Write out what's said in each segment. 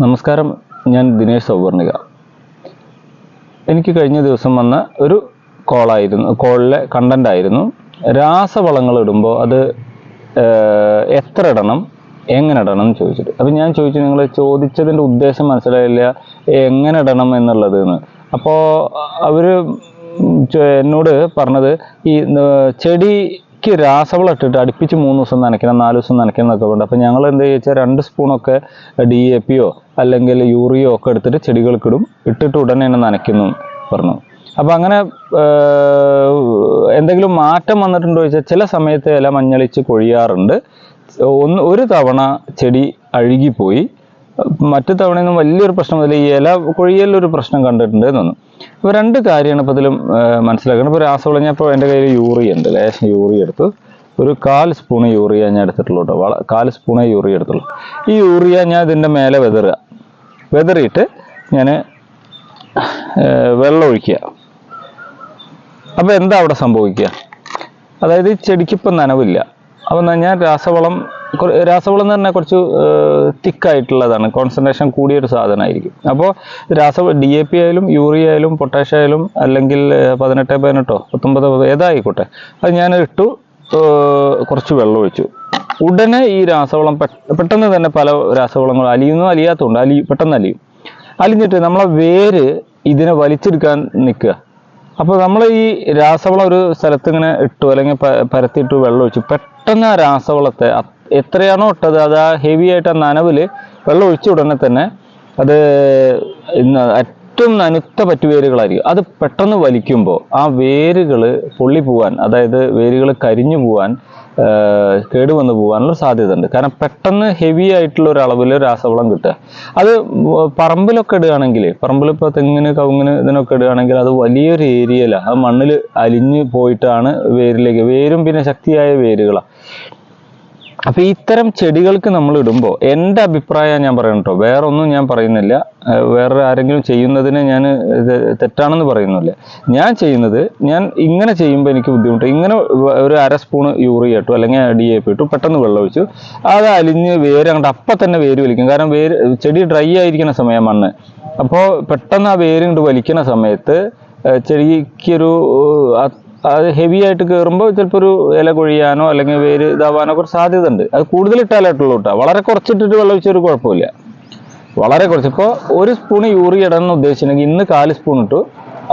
നമസ്കാരം ഞാൻ ദിനേശ് സൗവർണിക. എനിക്ക് കഴിഞ്ഞ ദിവസം വന്ന ഒരു കോളായിരുന്നു കോളിലെ കണ്ടന്റ് ആയിരുന്നു. രാസവളങ്ങൾ ഇടുമ്പോൾ അത് എത്ര ഇടണം എങ്ങനെ ഇടണം എന്ന് ചോദിച്ചിട്ട്. അപ്പം ഞാൻ ചോദിച്ചു നിങ്ങൾ ചോദിച്ചതിന്റെ ഉദ്ദേശം മനസ്സിലായില്ല എങ്ങനെ ഇടണം എന്നുള്ളത് എന്ന്. അപ്പോൾ അവർ എന്നോട് പറഞ്ഞത് ഈ ഏർ, ചെടിക്ക് രാസവളം ഇട്ടിട്ട് അടുപ്പിച്ച് മൂന്ന് ദിവസം നനയ്ക്കണം നാല് ദിവസം നനയ്ക്കണം എന്നൊക്കെ ഉണ്ട് അപ്പോൾ ഞങ്ങൾ എന്താ ചോദിച്ചാൽ രണ്ട് സ്പൂണൊക്കെ ഡി എ പിയോ അല്ലെങ്കിൽ യൂറിയോ ഒക്കെ എടുത്തിട്ട് ചെടികൾക്കിടും ഇട്ടിട്ട് ഉടനെ തന്നെ നനയ്ക്കുന്നു പറഞ്ഞു. അപ്പം അങ്ങനെ എന്തെങ്കിലും മാറ്റം വന്നിട്ടുണ്ടോ ചോദിച്ചാൽ ചില സമയത്ത് ഇല മഞ്ഞളിച്ച് കൊഴിയാറുണ്ട്. ഒന്ന് ഒരു തവണ ചെടി അഴുകിപ്പോയി. മറ്റു തവണയൊന്നും വലിയൊരു പ്രശ്നമില്ല ഈ ഇല കൊഴിയലൊരു പ്രശ്നം കണ്ടിട്ടുണ്ട് തോന്നുന്നു അപ്പോൾ രണ്ട് കാര്യമാണ് ഇപ്പോൾ ഇതിലും മനസ്സിലാക്കുന്നത് ഇപ്പോൾ രാസവളം ഞാൻ ഇപ്പോൾ എന്റെ കയ്യിൽ യൂറിയ ഉണ്ട്. ലേശം യൂറിയ എടുത്തു. ഒരു കാൽ സ്പൂൺ യൂറിയ ഞാൻ എടുത്തിട്ടുള്ളൂ കേട്ടോ. കാൽ സ്പൂണേ യൂറിയ എടുത്തുള്ളൂ. ഈ യൂറിയ ഞാൻ ഇതിന്റെ മേലെ വെതറുക. വെതറിയിട്ട് ഞാൻ വെള്ളം ഒഴിക്കുക. അപ്പോൾ എന്താ അവിടെ സംഭവിക്കുക? അതായത് ചെടിക്കിപ്പം നനവില്ല. അപ്പോൾ ഞാൻ രാസവളം രാസവളം പറഞ്ഞാൽ കുറച്ച് തിക്കായിട്ടുള്ളതാണ്. കോൺസെൻട്രേഷൻ കൂടിയൊരു സാധനമായിരിക്കും. അപ്പോൾ രാസ ഡി എ പി ആയാലും യൂറിയ ആയാലും പൊട്ടാഷ്യ ആയാലും അല്ലെങ്കിൽ പതിനെട്ട് പതിനെട്ടോ പത്തൊമ്പത് പത് ഏതായിക്കോട്ടെ അത് ഞാൻ ഇട്ടു കുറച്ച് വെള്ളം ഒഴിച്ചു. ഉടനെ ഈ രാസവളം പെട്ടെന്ന് തന്നെ പല രാസവളങ്ങളും അലിയുന്നു അലിയാത്തതുണ്ട്. അലി പെട്ടെന്ന് അലിയും. അലിഞ്ഞിട്ട് നമ്മളെ വേര് ഇതിനെ വലിച്ചെടുക്കാൻ നിൽക്കുക. അപ്പോൾ നമ്മൾ ഈ രാസവളം ഒരു സ്ഥലത്ത് ഇങ്ങനെ ഇട്ടു അല്ലെങ്കിൽ പരത്തിയിട്ടു വെള്ളം ഒഴിച്ചു. പെട്ടെന്ന് ആ രാസവളത്തെ എത്രയാണോ ഇട്ടത് അത് ആ ഹെവി ആയിട്ട് ആ നനവിൽ വെള്ളം ഒഴിച്ച ഉടനെ തന്നെ അത് ഏറ്റവും നനുത്ത പറ്റുവേരുകളായിരിക്കും. അത് പെട്ടെന്ന് വലിക്കുമ്പോൾ ആ വേരുകൾ പൊള്ളി പോവാൻ അതായത് വേരുകൾ കരിഞ്ഞു പോവാൻ കേടുവന്ന് പോകാനുള്ള സാധ്യത ഉണ്ട് കാരണം പെട്ടെന്ന് ഹെവി ആയിട്ടുള്ള ഒരു അളവിൽ രാസവളം കിട്ടുക. അത് പറമ്പിലൊക്കെ ഇടുകയാണെങ്കിൽ പറമ്പിൽ ഇപ്പോൾ തെങ്ങിന് കവുങ്ങിന് ഇതിനൊക്കെ ഇടുകയാണെങ്കിൽ അത് വലിയൊരു ഏരിയയിലാണ് അത് മണ്ണിൽ അലിഞ്ഞു പോയിട്ടാണ് വേരിലേക്ക്. വേരും പിന്നെ ശക്തിയായ വേരുകളാണ് അപ്പൊ ഇത്തരം ചെടികൾക്ക് നമ്മൾ ഇടുമ്പോൾ എന്റെ അഭിപ്രായം ഞാൻ പറയണം കേട്ടോ വേറെ ഒന്നും ഞാൻ പറയുന്നില്ല. വേറെ ആരെങ്കിലും ചെയ്യുന്നതിന് ഞാൻ തെറ്റാണെന്ന് പറയുന്നില്ല. ഞാൻ ചെയ്യുന്നത് ഞാൻ ഇങ്ങനെ ചെയ്യുമ്പോൾ എനിക്ക് ബുദ്ധിമുട്ട്. ഇങ്ങനെ ഒരു അര സ്പൂൺ യൂറിയ ഇട്ടു അല്ലെങ്കിൽ ഡി എ പി ഇട്ടു പെട്ടെന്ന് വെള്ളം ഒഴിച്ചു. അത് അലിഞ്ഞ് വേര് അങ്ങോട്ട് അപ്പം തന്നെ വേര് വലിക്കും. കാരണം വേര് ചെടി ഡ്രൈ ആയിരിക്കുന്ന സമയം മണ്ണ്. അപ്പോൾ പെട്ടെന്ന് ആ വേര് ഇങ്ങോട്ട് വലിക്കുന്ന സമയത്ത് ചെടിക്കൊരു അത് ഹെവി ആയിട്ട് കയറുമ്പോൾ ചിലപ്പോൾ ഒരു ഇല കൊഴിയാനോ അല്ലെങ്കിൽ വേര് ഇതാവാനോ കുറച്ച് സാധ്യത ഉണ്ട് അത് കൂടുതൽ ഇട്ടാലായിട്ടുള്ളൂ കേട്ടോ. വളരെ കുറച്ചിട്ടിട്ട് വെള്ളം ഒഴിച്ചൊരു കുഴപ്പമില്ല. വളരെ കുറച്ച്. ഇപ്പോൾ ഒരു സ്പൂൺ യൂറിയ ഇടണം ഉദ്ദേശിച്ചിട്ടുണ്ടെങ്കിൽ ഇന്ന് കാൽ സ്പൂൺ ഇട്ടു.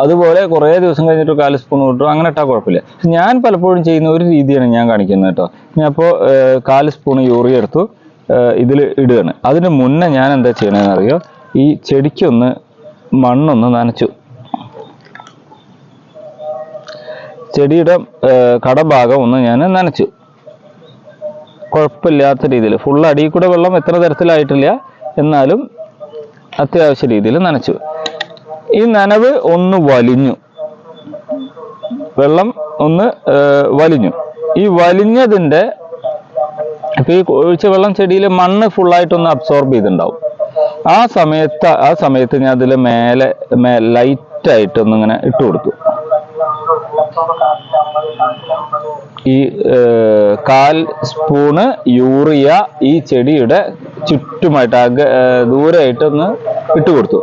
അതുപോലെ കുറേ ദിവസം കഴിഞ്ഞിട്ട് കാൽ സ്പൂൺ ഇട്ടു. അങ്ങനെ ഇട്ടാൽ കുഴപ്പമില്ല. ഞാൻ പലപ്പോഴും ചെയ്യുന്ന ഒരു രീതിയാണ് ഞാൻ കാണിക്കുന്നത് കേട്ടോ. ഞാൻ ഇപ്പോൾ കാൽ സ്പൂൺ യൂറിയ എടുത്തു ഇതിൽ ഇടുകയാണ്. അതിന് മുന്നേ ഞാൻ എന്താ ചെയ്യണമെന്ന് അറിയോ? ഈ ചെടിക്കൊന്ന് മണ്ണൊന്ന് നനച്ചു. ചെടിയുടെ കടഭാഗം ഒന്ന് ഞാൻ നനച്ചു. കുഴപ്പമില്ലാത്ത രീതിയിൽ. ഫുൾ അടിയിൽ കൂടെ വെള്ളം എത്ര തരത്തിലായിട്ടില്ല. എന്നാലും അത്യാവശ്യ രീതിയിൽ നനച്ചു. ഈ നനവ് ഒന്ന് വലിഞ്ഞു. വെള്ളം ഒന്ന് വലിഞ്ഞു. ഈ വലിഞ്ഞതിന്റെ ഇപ്പൊ ഈ ഒഴിച്ച വെള്ളം ചെടിയിൽ മണ്ണ് ഫുള്ളായിട്ടൊന്ന് അബ്സോർബ് ചെയ്തിട്ടുണ്ടാവും. ആ സമയത്ത് ആ സമയത്ത് ഞാൻ അതിൽ മേലെ മേ ലൈറ്റായിട്ട് ഒന്നിങ്ങനെ ഇട്ട് കൊടുത്തു ഈ കാൽ സ്പൂണ് യൂറിയ ഈ ചെടിയുടെ ചുറ്റുമായിട്ട് അക ഏർ, ദൂരെയായിട്ട് ഒന്ന് ഇട്ട് കൊടുത്തു.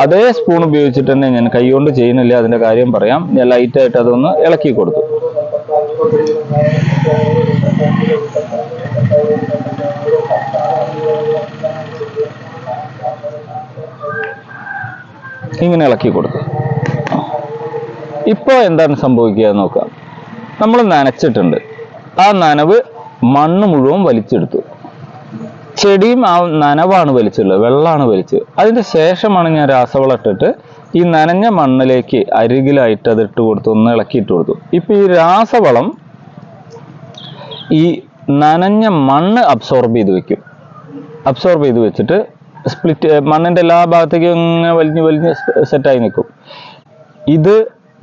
അതേ സ്പൂൺ ഉപയോഗിച്ചിട്ട് തന്നെ ഞാൻ കൈകൊണ്ട് ചെയ്യുന്നില്ല അതിന്റെ കാര്യം പറയാം. ഞാൻ ലൈറ്റായിട്ട് അതൊന്ന് ഇളക്കി കൊടുത്തു. ഇങ്ങനെ ഇളക്കി കൊടുത്തു. ഇപ്പോൾ എന്താണ് സംഭവിക്കുക എന്ന് നോക്കാം. നമ്മൾ നനച്ചിട്ടുണ്ട്. ആ നനവ് മണ്ണ് മുഴുവൻ വലിച്ചെടുത്തു. ചെടിയും ആ നനവാണ് വലിച്ചുള്ളത് വെള്ളമാണ് വലിച്ചത്. അതിന്റെ ശേഷമാണ് ഞാൻ രാസവളം ഇട്ടിട്ട് ഈ നനഞ്ഞ മണ്ണിലേക്ക് അരികിലായിട്ട് അത് ഇട്ട് കൊടുത്തു ഒന്ന് ഇളക്കിയിട്ട് കൊടുത്തു. ഇപ്പം ഈ രാസവളം ഈ നനഞ്ഞ മണ്ണ് അബ്സോർബ് ചെയ്ത് വെക്കും. അബ്സോർബ് ചെയ്ത് വെച്ചിട്ട് സ്പ്ലിറ്റ് മണ്ണിന്റെ എല്ലാ ഭാഗത്തേക്കും ഇങ്ങനെ വലിഞ്ഞ് വലിഞ്ഞ് സെറ്റായി നിൽക്കും. ഇത്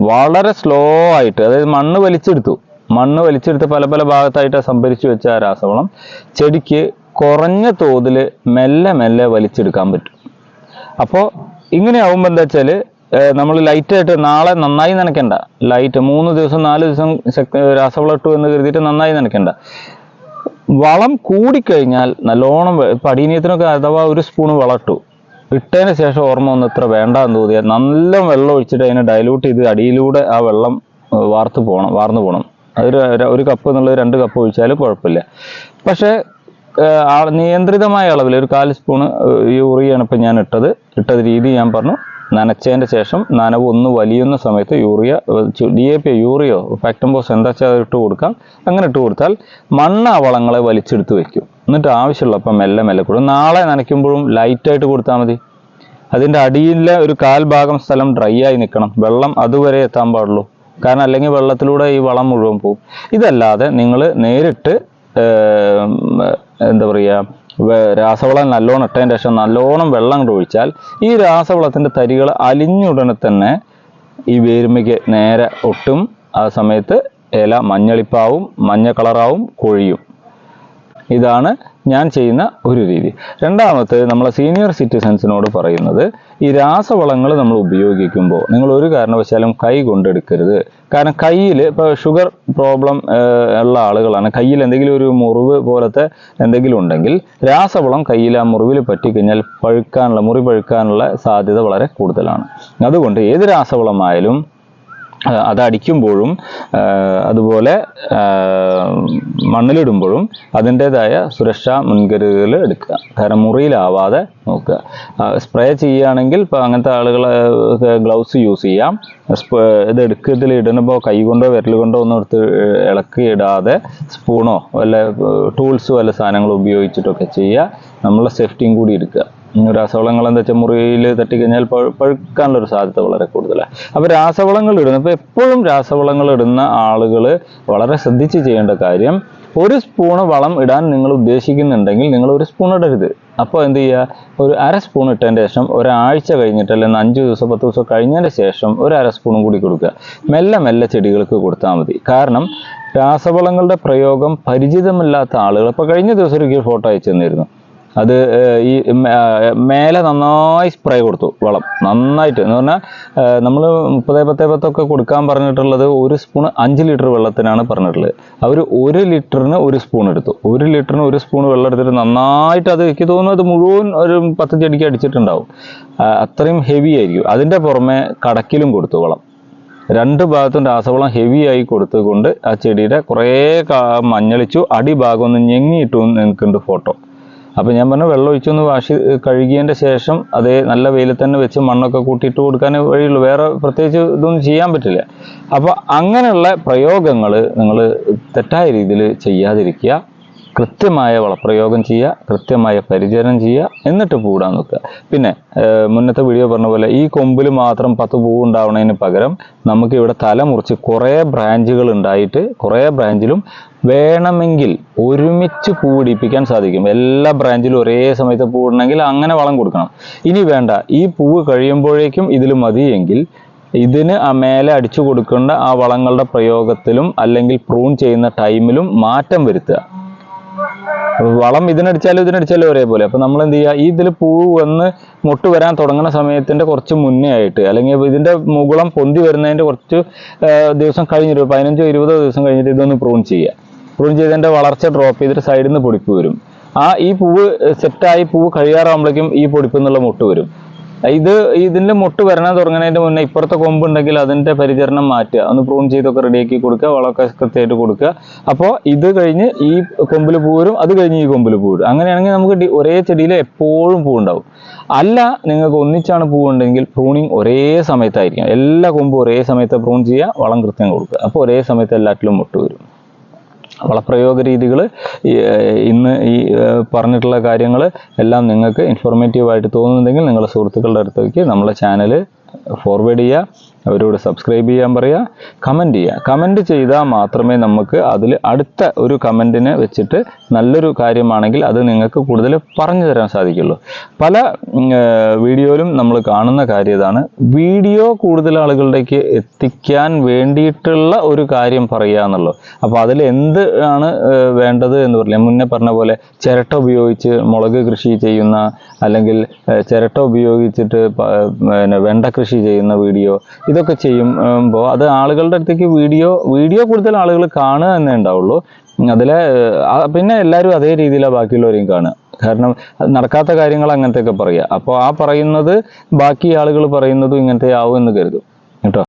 വളരെ സ്ലോ ആയിട്ട് അതായത് മണ്ണ് വലിച്ചെടുത്തു. മണ്ണ് വലിച്ചെടുത്ത് പല പല ഭാഗത്തായിട്ട് സംഭരിച്ചു വെച്ച ആ രാസവളം. ചെടിക്ക് കുറഞ്ഞ തോതിൽ മെല്ലെ മെല്ലെ വലിച്ചെടുക്കാൻ പറ്റും. അപ്പോൾ ഇങ്ങനെ ആവുമ്പോൾ എന്താ വെച്ചാൽ നമ്മൾ ലൈറ്റായിട്ട് നാളെ നന്നായി നനയ്ക്കണ്ട. ലൈറ്റ് മൂന്ന് ദിവസം നാല് ദിവസം രാസവളം ഇട്ടു എന്ന് കരുതിയിട്ട് നന്നായി നനയ്ക്കണ്ട. വളം കൂടിക്കഴിഞ്ഞാൽ നല്ലോണം പടിനീയത്തിനൊക്കെ അഥവാ ഒരു സ്പൂൺ വളം ഇട്ടു. ഇട്ടതിന് ശേഷം ഓർമ്മ ഒന്നും ഇത്ര വേണ്ടാന്ന് തോന്നിയാൽ നല്ല വെള്ളം ഒഴിച്ചിട്ട് അതിനെ ഡൈലൂട്ട് ചെയ്ത് അടിയിലൂടെ ആ വെള്ളം വാർത്ത് പോകണം വാർന്നു പോകണം അതൊരു ഒരു കപ്പ് എന്നുള്ളത് രണ്ട് കപ്പ് ഒഴിച്ചാലും കുഴപ്പമില്ല. പക്ഷേ നിയന്ത്രിതമായ അളവിൽ ഒരു കാൽ സ്പൂണ് യൂറിയാണ് ഇപ്പം ഞാൻ ഇട്ടത്. ഇട്ടത് രീതി ഞാൻ പറഞ്ഞു. നനച്ചതിന്റെ ശേഷം നനവ് ഒന്ന് വലിയുന്ന സമയത്ത് യൂറിയ ഡി എ പി യൂറിയോ ഫാക്ടംബോസ് എന്താ വെച്ചാൽ ഇട്ട് കൊടുക്കാം. അങ്ങനെ ഇട്ട് കൊടുത്താൽ മണ്ണ് ആ വളങ്ങളെ വലിച്ചെടുത്ത് വെക്കും. എന്നിട്ട് ആവശ്യമുള്ളപ്പം മെല്ലെ മെല്ലെ കൊടുക്കും. നാളെ നനയ്ക്കുമ്പോഴും ലൈറ്റായിട്ട് കൊടുത്താൽ മതി. അതിന്റെ അടിയിലെ ഒരു കാൽ ഭാഗം സ്ഥലം ഡ്രൈ ആയി നിൽക്കണം. വെള്ളം അതുവരെ എത്താൻ പാടുള്ളൂ. കാരണം അല്ലെങ്കിൽ വെള്ളത്തിലൂടെ ഈ വളം മുഴുവൻ പോകും. ഇതല്ലാതെ നിങ്ങൾ നേരിട്ട് എന്താ പറയുക രാസവളം നല്ലോണം ഇട്ടതിന് ശേഷം നല്ലോണം വെള്ളം കൊണ്ട് ഒഴിച്ചാൽ ഈ രാസവളത്തിന്റെ തരികൾ അലിഞ്ഞുടനെ തന്നെ ഈ വേരുമയ്ക്ക് നേരെ ഒട്ടും ആ സമയത്ത് ഇല മഞ്ഞളിപ്പാവും മഞ്ഞ കളറാവും കൊഴിയും. ഇതാണ് ഞാൻ ചെയ്യുന്ന ഒരു രീതി. രണ്ടാമത്തെ നമ്മളെ സീനിയർ സിറ്റിസൻസിനോട് പറയുന്നത് ഈ രാസവളങ്ങൾ നമ്മൾ ഉപയോഗിക്കുമ്പോൾ നിങ്ങൾ ഒരു കാരണവശാലും കൈ കൊണ്ടെടുക്കരുത്. കാരണം കയ്യിൽ ഇപ്പോൾ ഷുഗർ പ്രോബ്ലം ഉള്ള ആളുകളാണ്. കയ്യിൽ എന്തെങ്കിലും ഒരു മുറിവ് പോലത്തെ എന്തെങ്കിലും ഉണ്ടെങ്കിൽ രാസവളം കയ്യിൽ ആ മുറിവിൽ പറ്റിക്കഴിഞ്ഞാൽ പഴുക്കാനുള്ള മുറി പഴുക്കാനുള്ള സാധ്യത വളരെ കൂടുതലാണ്. അതുകൊണ്ട് ഏത് രാസവളമായാലും ആ, അത് അടിക്കുമ്പോഴും ആ, അതുപോലെ മണ്ണിലിടുമ്പോഴും അതിന്റെതായ സുരക്ഷാ മുൻകരുതലുകൾ എടുക്കുക. കാരണം മുറിയിലാവാതെ നോക്കുക സ്പ്രേ ചെയ്യുകയാണെങ്കിൽ ഇപ്പോൾ അങ്ങനത്തെ ആളുകൾ ഗ്ലൗസ് യൂസ് ചെയ്യാം. ഇത് ഇത് എടുക്കത്തിൽ ഇടുമ്പോൾ കൈ കൊണ്ടോ വിരൽ കൊണ്ടോ ഒന്നും എടുത്ത് ഇളക്കി ഇടാതെ സ്പൂണോ വല്ല ടൂൾസ് വല്ല സാധനങ്ങളോ ഉപയോഗിച്ചിട്ടൊക്കെ ചെയ്യുക. നമ്മളെ സേഫ്റ്റിയും കൂടി എടുക്കുക. രാസവളങ്ങൾ എന്താ വെച്ചാൽ മുറിയിൽ തട്ടിക്കഴിഞ്ഞാൽ പഴു- പഴുക്കാനുള്ള ഒരു സാധ്യത വളരെ കൂടുതലാണ് അപ്പോൾ രാസവളങ്ങൾ ഇടുന്ന ഇപ്പോൾ എപ്പോഴും രാസവളങ്ങൾ ഇടുന്ന ആളുകൾ വളരെ ശ്രദ്ധിച്ച് ചെയ്യേണ്ട കാര്യം ഒരു സ്പൂണ് വളം ഇടാൻ നിങ്ങൾ ഉദ്ദേശിക്കുന്നുണ്ടെങ്കിൽ നിങ്ങൾ ഒരു സ്പൂൺ ഇടരുത്. അപ്പോൾ എന്ത് ചെയ്യുക ഒരു അര സ്പൂൺ ഇട്ടതിന്റെ ശേഷം ഒരാഴ്ച കഴിഞ്ഞിട്ട് അല്ലെങ്കിൽ അഞ്ച് ദിവസം പത്ത് ദിവസം കഴിഞ്ഞതിന് ശേഷം ഒരു അര സ്പൂണും കൂടി കൊടുക്കുക. മെല്ലെ മെല്ലെ ചെടികൾക്ക് കൊടുത്താൽ മതി. കാരണം രാസവളങ്ങളുടെ പ്രയോഗം പരിചിതമല്ലാത്ത ആളുകൾ ഇപ്പോൾ കഴിഞ്ഞ ദിവസം ഒരു ഫോട്ടോ അയച്ചു തന്നിരുന്നു. അത് ഈ മേലെ നന്നായി സ്പ്രേ കൊടുത്തു വളം. നന്നായിട്ട്. എന്ന് പറഞ്ഞാൽ നമ്മൾ മുപ്പത് പത്തേ പത്തൊക്കെ കൊടുക്കാൻ പറഞ്ഞിട്ടുള്ളത് ഒരു സ്പൂൺ അഞ്ച് ലിറ്റർ വെള്ളത്തിനാണ് പറഞ്ഞിട്ടുള്ളത്. അവർ ഒരു ലിറ്ററിന് ഒരു സ്പൂൺ എടുത്തു. ഒരു ലിറ്ററിന് ഒരു സ്പൂൺ വെള്ളം എടുത്തിട്ട് നന്നായിട്ട് അത് എനിക്ക് തോന്നുന്നു അത് മുഴുവൻ ഒരു പത്ത് ചെടിക്ക് അടിച്ചിട്ടുണ്ടാവും. അത്രയും ഹെവി ആയിരിക്കും. അതിന്റെ പുറമെ കടക്കിലും കൊടുത്തു വളം. രണ്ട് ഭാഗത്തും രാസവളം ഹെവി ആയി കൊടുത്തുകൊണ്ട് ആ ചെടിയുടെ കുറേ മഞ്ഞളിച്ചു അടിഭാഗം ഒന്ന് ഞെങ്ങിയിട്ടു നിൽക്കുന്നുണ്ട് ഫോട്ടോ അപ്പോൾ ഞാൻ പറഞ്ഞു വെള്ളം ഒഴിച്ചൊന്ന് വാഷ് കഴുകിയതിന്റെ ശേഷം അതേ നല്ല വെയിലത്ത് തന്നെ വെച്ച് മണ്ണൊക്കെ കൂട്ടിയിട്ട് കൊടുക്കാനേ വഴിയുള്ളൂ. വേറെ പ്രത്യേകിച്ച് ഇതൊന്നും ചെയ്യാൻ പറ്റില്ല. അപ്പോൾ അങ്ങനെയുള്ള പ്രയോഗങ്ങൾ നിങ്ങൾ തെറ്റായ രീതിയിൽ ചെയ്യാതിരിക്കുക. കൃത്യമായ വളപ്രയോഗം ചെയ്യുക കൃത്യമായ പരിചരണം ചെയ്യുക എന്നിട്ട് പൂടാൻ നോക്കുക പിന്നെ മുന്നത്തെ വീഡിയോ പറഞ്ഞ പോലെ ഈ കൊമ്പിൽ മാത്രം പത്ത് പൂ ഉണ്ടാവുന്നതിന് പകരം നമുക്ക് ഇവിടെ തല മുറിച്ച് കുറേ ബ്രാഞ്ചുകൾ ഉണ്ടായിട്ട് കുറേ ബ്രാഞ്ചിലും വേണമെങ്കിൽ ഒരുമിച്ച് പൂവിടിപ്പിക്കാൻ സാധിക്കും. എല്ലാ ബ്രാഞ്ചിലും ഒരേ സമയത്ത് പൂവിടണമെങ്കിൽ അങ്ങനെ വളം കൊടുക്കണം. ഇനി വേണ്ട ഈ പൂവ് കഴിയുമ്പോഴേക്കും ഇതിൽ മതിയെങ്കിൽ ഇതിന് ആ മേലെ അടിച്ചു കൊടുക്കേണ്ട ആ വളങ്ങളുടെ പ്രയോഗത്തിലും അല്ലെങ്കിൽ പ്രൂൺ ചെയ്യുന്ന ടൈമിലും മാറ്റം വരുത്തുക. വളം ഇതിനടിച്ചാലും ഇതിനടിച്ചാലും ഒരേപോലെ. അപ്പൊ നമ്മൾ എന്ത് ചെയ്യുക ഈ ഇതിൽ പൂ വന്ന് മുട്ട് വരാൻ തുടങ്ങുന്ന സമയത്തിന്റെ കുറച്ച് മുന്നേ ആയിട്ട് അല്ലെങ്കിൽ ഇതിന്റെ മുകുളം പൊന്തി വരുന്നതിന്റെ കുറച്ച് ദിവസം കഴിഞ്ഞിട്ട് പതിനഞ്ചോ ഇരുപതോ ദിവസം കഴിഞ്ഞിട്ട് ഇതൊന്ന് പ്രൂൺ ചെയ്യുക പ്രൂൺ ചെയ്തതിന്റെ വളർച്ച ഡ്രോപ്പ് ചെയ്തിട്ട് സൈഡിൽ നിന്ന് പൊടിപ്പ് വരും. ആ ഈ പൂവ് സെറ്റായി പൂവ് കഴിയാറാകുമ്പോഴേക്കും ഈ പൊടിപ്പ് എന്നുള്ള മുട്ട് വരും. ഇത് ഇതിന്റെ മുട്ട് വരണം തുടങ്ങുന്നതിന്റെ മുന്നേ ഇപ്പുറത്തെ കൊമ്പ് ഉണ്ടെങ്കിൽ അതിന്റെ പരിചരണം മാറ്റുക. ഒന്ന് പ്രൂൺ ചെയ്തൊക്കെ റെഡിയാക്കി കൊടുക്കുക വളമൊക്കെ കൃത്യമായിട്ട് കൊടുക്കുക. അപ്പോൾ ഇത് കഴിഞ്ഞ് ഈ കൊമ്പിൽ പൂവരും അത് കഴിഞ്ഞ് ഈ കൊമ്പിൽ പൂവരും അങ്ങനെയാണെങ്കിൽ നമുക്ക് ഒരേ ചെടിയിൽ എപ്പോഴും പൂവുണ്ടാവും. അല്ല നിങ്ങൾക്ക് ഒന്നിച്ചാണ് പൂവുണ്ടെങ്കിൽ പ്രൂണിങ് ഒരേ സമയത്തായിരിക്കും എല്ലാ കൊമ്പും ഒരേ സമയത്ത് പ്രൂൺ ചെയ്യുക വളം കൃത്യം കൊടുക്കുക. അപ്പോൾ ഒരേ സമയത്ത് എല്ലാറ്റിലും മുട്ട് വരും. വളപ്രയോഗ രീതികൾ ഇന്ന് ഈ പറഞ്ഞിട്ടുള്ള കാര്യങ്ങൾ എല്ലാം നിങ്ങൾക്ക് ഇൻഫോർമേറ്റീവായിട്ട് തോന്നുന്നുണ്ടെങ്കിൽ നിങ്ങളുടെ സുഹൃത്തുക്കളുടെ അടുത്തേക്ക് നമ്മളെ ചാനൽ ഫോർവേഡ് ചെയ്യുക. അവരോട് സബ്സ്ക്രൈബ് ചെയ്യാൻ പറയുക കമന്റ് ചെയ്യുക കമന്റ് ചെയ്താൽ മാത്രമേ നമുക്ക് അതിൽ അടുത്ത ഒരു കമന്റിനെ വെച്ചിട്ട് നല്ലൊരു കാര്യമാണെങ്കിൽ അത് നിങ്ങൾക്ക് കൂടുതൽ പറഞ്ഞു തരാൻ സാധിക്കുള്ളൂ. പല വീഡിയോയിലും നമ്മൾ കാണുന്ന കാര്യം ഇതാണ്. വീഡിയോ കൂടുതൽ ആളുകളിലേക്ക് എത്തിക്കാൻ വേണ്ടിയിട്ടുള്ള ഒരു കാര്യം പറയുക എന്നുള്ളത് അപ്പോൾ അതിൽ എന്ത് ആണ് വേണ്ടത് എന്ന് പറഞ്ഞാൽ മുന്നേ പറഞ്ഞ പോലെ ചിരട്ട ഉപയോഗിച്ച് മുളക് കൃഷി ചെയ്യുന്ന അല്ലെങ്കിൽ ചിരട്ട ഉപയോഗിച്ചിട്ട് പിന്നെ വെണ്ട കൃഷി ചെയ്യുന്ന വീഡിയോ ഇതൊക്കെ ചെയ്യുമ്പോൾ അത് ആളുകളുടെ അടുത്തേക്ക് വീഡിയോ വീഡിയോ കൂടുതൽ ആളുകൾ കാണുക എന്നേ ഉണ്ടാവുള്ളൂ. അതിലെ പിന്നെ എല്ലാവരും അതേ രീതിയിലാണ് ബാക്കിയുള്ളവരെയും കാണുക. കാരണം നടക്കാത്ത കാര്യങ്ങൾ അങ്ങനത്തെയൊക്കെ പറയുക. അപ്പോൾ ആ പറയുന്നത് ബാക്കി ആളുകൾ പറയുന്നതും ഇങ്ങനത്തെ ആവും എന്ന് കരുതും. കേട്ടോ?